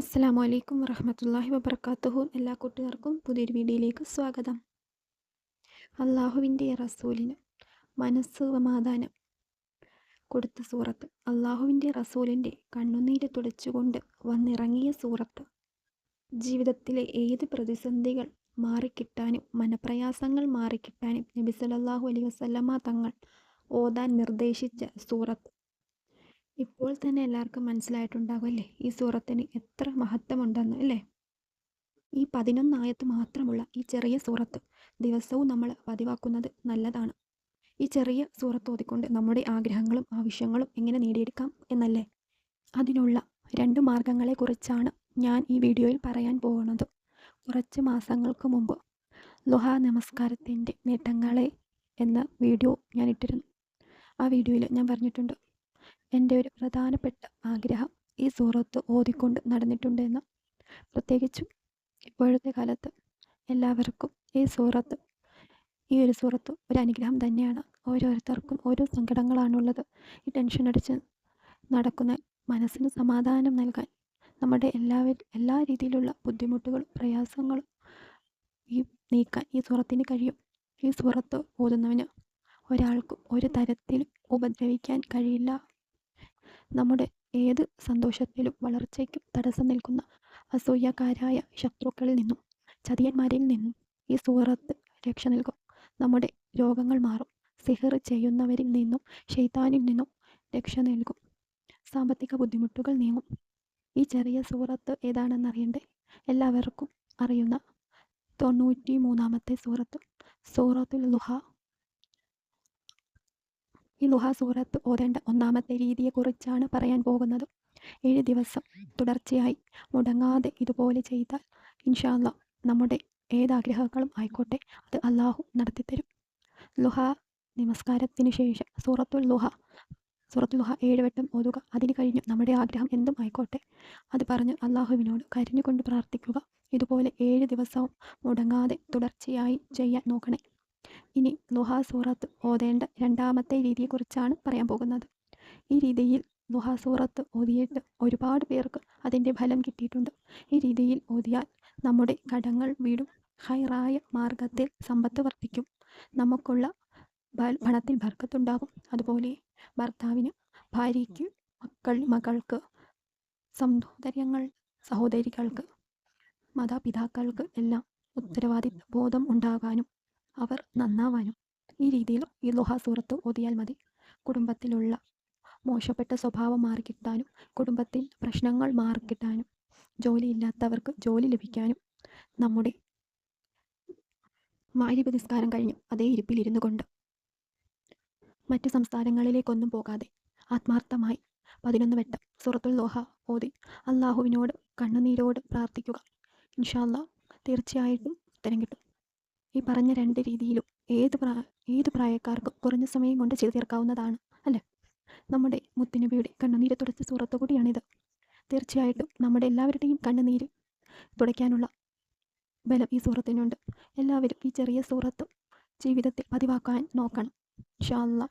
അസ്സാം വലൈക്കും വറഹമത്തല്ലാഹി വബർക്കാത്തുഹു എല്ലാ കൂട്ടുകാർക്കും പുതിയൊരു വീഡിയോയിലേക്ക് സ്വാഗതം. അള്ളാഹുവിന്റെ റസൂലിന് മനസ്സ് സമാധാനം കൊടുത്ത സൂറത്ത്. അള്ളാഹുവിന്റെ റസൂലിന്റെ കണ്ണുനീര് തുടച്ചുകൊണ്ട് വന്നിറങ്ങിയ സൂറത്ത്. ജീവിതത്തിലെ ഏത് പ്രതിസന്ധികൾ മാറിക്കിട്ടാനും മനപ്രയാസങ്ങൾ മാറിക്കിട്ടാനും നബി സല്ലല്ലാഹു അലൈഹി തങ്ങൾ ഓതാൻ നിർദ്ദേശിച്ച സൂറത്ത്. ഇപ്പോൾ തന്നെ എല്ലാവർക്കും മനസ്സിലായിട്ടുണ്ടാകും അല്ലേ ഈ സൂറത്തിന് എത്ര മഹത്വമുണ്ടെന്ന് അല്ലേ? ഈ പതിനൊന്നായത്ത് മാത്രമുള്ള ഈ ചെറിയ സൂറത്ത് ദിവസവും നമ്മൾ പതിവാക്കുന്നത് നല്ലതാണ്. ഈ ചെറിയ സൂറത്ത് ഓതിക്കൊണ്ട് നമ്മുടെ ആഗ്രഹങ്ങളും ആവശ്യങ്ങളും എങ്ങനെ നേടിയെടുക്കാം എന്നല്ലേ? അതിനുള്ള രണ്ട് മാർഗങ്ങളെക്കുറിച്ചാണ് ഞാൻ ഈ വീഡിയോയിൽ പറയാൻ പോകുന്നത്. കുറച്ച് മാസങ്ങൾക്ക് മുമ്പ് ലുഹ നമസ്കാരത്തിന്റെ നേട്ടങ്ങളെ എന്ന വീഡിയോ ഞാൻ ഇട്ടിരുന്നു. ആ വീഡിയോയിൽ ഞാൻ പറഞ്ഞിട്ടുണ്ട് എന്റെ ഒരു പ്രധാനപ്പെട്ട ആഗ്രഹം ഈ സൂറത്ത് ഓതിക്കൊണ്ട് നടന്നിട്ടുണ്ടെന്ന്. പ്രത്യേകിച്ചും ഇപ്പോഴത്തെ കാലത്ത് എല്ലാവർക്കും ഈ സൂറത്ത് ഈ ഒരു സൂറത്ത് ഒരു അനുഗ്രഹം തന്നെയാണ്. ഓരോരുത്തർക്കും ഓരോ സങ്കടങ്ങളാണുള്ളത്. ഈ ടെൻഷൻ അടിച്ച് നടക്കുന്ന മനസ്സിന് സമാധാനം നൽകാൻ നമ്മുടെ എല്ലാവരും എല്ലാ രീതിയിലുള്ള ബുദ്ധിമുട്ടുകളും പ്രയാസങ്ങളും ഈ നീക്കാൻ ഈ സൂറത്തിന് കഴിയും. ഈ സൂറത്ത് ഓതുന്നവന് ഒരാൾക്കും ഒരു തരത്തിലും ഉപദ്രവിക്കാൻ കഴിയില്ല. നമ്മുടെ ഏത് സന്തോഷത്തിലും വളർച്ചയ്ക്കും തടസ്സം നിൽക്കുന്ന അസൂയക്കാരായ ശത്രുക്കളിൽ നിന്നും ചതിയന്മാരിൽ നിന്നും ഈ സൂറത്ത് രക്ഷ നൽകും. നമ്മുടെ രോഗങ്ങൾ മാറും. സിഹർ ചെയ്യുന്നവരിൽ നിന്നും ഷെയ്ത്താനിൽ നിന്നും രക്ഷ നൽകും. സാമ്പത്തിക ബുദ്ധിമുട്ടുകൾ നീങ്ങും. ഈ ചെറിയ സൂറത്ത് ഏതാണെന്ന് അറിയണ്ടേ? എല്ലാവർക്കും അറിയുന്ന തൊണ്ണൂറ്റി മൂന്നാമത്തെ സൂറത്ത് സൂറത്തുൽ ലുഹ ഈ ലുഹ സൂറത്ത് ഓതേണ്ട ഒന്നാമത്തെ രീതിയെക്കുറിച്ചാണ് പറയാൻ പോകുന്നത്. ഏഴ് ദിവസം തുടർച്ചയായി മുടങ്ങാതെ ഇതുപോലെ ചെയ്താൽ ഇൻഷാല്ല നമ്മുടെ ഏതാഗ്രഹങ്ങളും ആയിക്കോട്ടെ അത് അള്ളാഹു നടത്തിത്തരും. ലുഹ നമസ്കാരത്തിന് ശേഷം സൂറത്തുൽ ലുഹ സൂറത്തുൽ ലുഹ ഏഴ് വട്ടം ഓതുക. അതിന് കഴിഞ്ഞ് നമ്മുടെ ആഗ്രഹം എന്തും ആയിക്കോട്ടെ അത് പറഞ്ഞ് അള്ളാഹുവിനോട് കരഞ്ഞുകൊണ്ട് പ്രാർത്ഥിക്കുക. ഇതുപോലെ ഏഴ് ദിവസവും മുടങ്ങാതെ തുടർച്ചയായി ചെയ്യാൻ നോക്കണേ. ഇനി ലുഹാ സൂറത്ത് ഓതേണ്ട രണ്ടാമത്തെ രീതിയെക്കുറിച്ചാണ് പറയാൻ പോകുന്നത്. ഈ രീതിയിൽ ലുഹാ സൂറത്ത് ഓതിയിട്ട് ഒരുപാട് പേർക്ക് അതിന്റെ ഫലം കിട്ടിയിട്ടുണ്ട്. ഈ രീതിയിൽ ഓതിയാൽ നമ്മുടെ കടങ്ങൾ വീടും ഹൈറായ മാർഗത്തിൽ സമ്പത്ത് വർദ്ധിക്കും. നമുക്കുള്ള പണത്തിൽ ബർക്കത്തുണ്ടാകും. അതുപോലെ ഭർത്താവിന് ഭാര്യയ്ക്ക് മക്കൾ മകൾക്ക് സഹോദര്യങ്ങൾ സഹോദരികൾക്ക് മാതാപിതാക്കൾക്ക് എല്ലാം ഉത്തരവാദിത്വ ബോധം ഉണ്ടാകാനും അവർ നന്നാവാനും ഈ രീതിയിൽ ഈ ലുഹ സൂറത്ത് ഓതിയാൽ മതി. കുടുംബത്തിലുള്ള മോശപ്പെട്ട സ്വഭാവം മാറിക്കിട്ടാനും കുടുംബത്തിൽ പ്രശ്നങ്ങൾ മാറിക്കിട്ടാനും ജോലിയില്ലാത്തവർക്ക് ജോലി ലഭിക്കാനും നമ്മുടെ മാരിപ നിസ്കാരം കഴിഞ്ഞു. അതേ ഇരിപ്പിലിരുന്നു കൊണ്ട് മറ്റ് സംസ്ഥാനങ്ങളിലേക്കൊന്നും പോകാതെ ആത്മാർത്ഥമായി പതിനൊന്ന് വട്ടം സുറത്തുൽ ലോഹ ഓതി അള്ളാഹുവിനോട് കണ്ണുനീരോട് പ്രാർത്ഥിക്കുക. ഇൻഷാല്ല തീർച്ചയായിട്ടും ഉത്തരം കിട്ടും. ഈ പറഞ്ഞ രണ്ട് രീതിയിലും ഏത് പ്രാ ഏത് പ്രായക്കാർക്കും കുറഞ്ഞ സമയം കൊണ്ട് ചെയ്തു തീർക്കാവുന്നതാണ് അല്ലേ? നമ്മുടെ മുത്തുനബിയുടെ കണ്ണുനീര് തുടച്ച സുഹൃത്തു കൂടിയാണിത്. തീർച്ചയായിട്ടും നമ്മുടെ എല്ലാവരുടെയും കണ്ണുനീര് തുടയ്ക്കാനുള്ള ബലം ഈ സൂറത്തിനുണ്ട്. എല്ലാവരും ഈ ചെറിയ സൂറത്ത് ജീവിതത്തിൽ പതിവാക്കാൻ നോക്കണം. ഷാല്ല